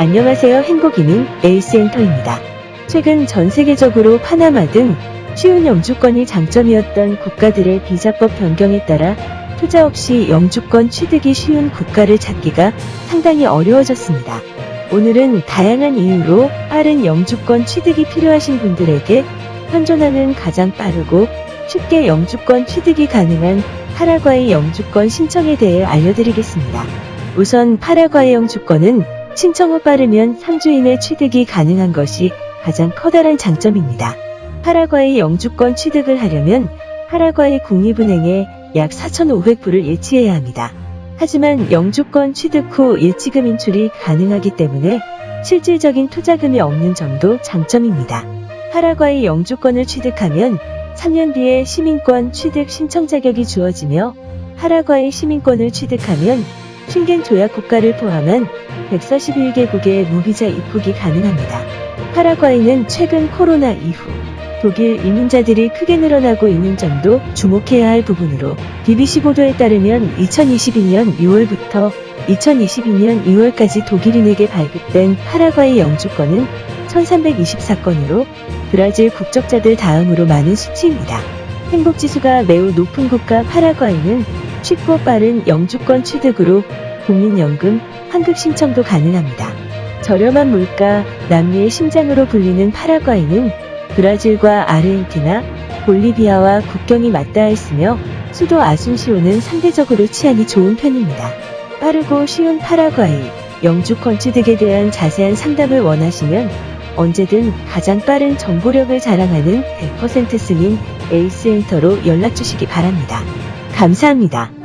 안녕하세요 행복이는 에이스엔터입니다. 최근 전 세계적으로 파나마 등 쉬운 영주권이 장점이었던 국가들의 비자법 변경에 따라 투자 없이 영주권 취득이 쉬운 국가를 찾기가 상당히 어려워졌습니다. 오늘은 다양한 이유로 빠른 영주권 취득이 필요하신 분들에게 현존하는 가장 빠르고 쉽게 영주권 취득이 가능한 파라과이 영주권 신청에 대해 알려드리겠습니다. 우선 파라과이 영주권은 신청 후 빠르면 3주 이내 취득이 가능한 것이 가장 커다란 장점입니다. 파라과이 영주권 취득을 하려면 파라과이 국립은행에 약 4,500불을 예치해야 합니다. 하지만 영주권 취득 후 예치금 인출이 가능하기 때문에 실질적인 투자금이 없는 점도 장점입니다. 파라과이 영주권을 취득하면 3년 뒤에 시민권 취득 신청 자격이 주어지며 파라과이 시민권을 취득하면 쉥겐 조약 국가를 포함한 141개국의 무비자 입국이 가능합니다. 파라과이는 최근 코로나 이후 독일 이민자들이 크게 늘어나고 있는 점도 주목해야 할 부분으로 BBC 보도에 따르면 2022년 6월부터 2022년 2월까지 독일인에게 발급된 파라과이 영주권은 1324건으로 브라질 국적자들 다음으로 많은 수치입니다. 행복지수가 매우 높은 국가 파라과이는 쉽고 빠른 영주권 취득으로 국민연금, 환급 신청도 가능합니다. 저렴한 물가, 남미의 심장으로 불리는 파라과이는 브라질과 아르헨티나, 볼리비아와 국경이 맞닿아 있으며 수도 아순시오는 상대적으로 치안이 좋은 편입니다. 빠르고 쉬운 파라과이, 영주권 취득에 대한 자세한 상담을 원하시면 언제든 가장 빠른 정보력을 자랑하는 100% 승인 에이스엔터로 연락 주시기 바랍니다. 감사합니다.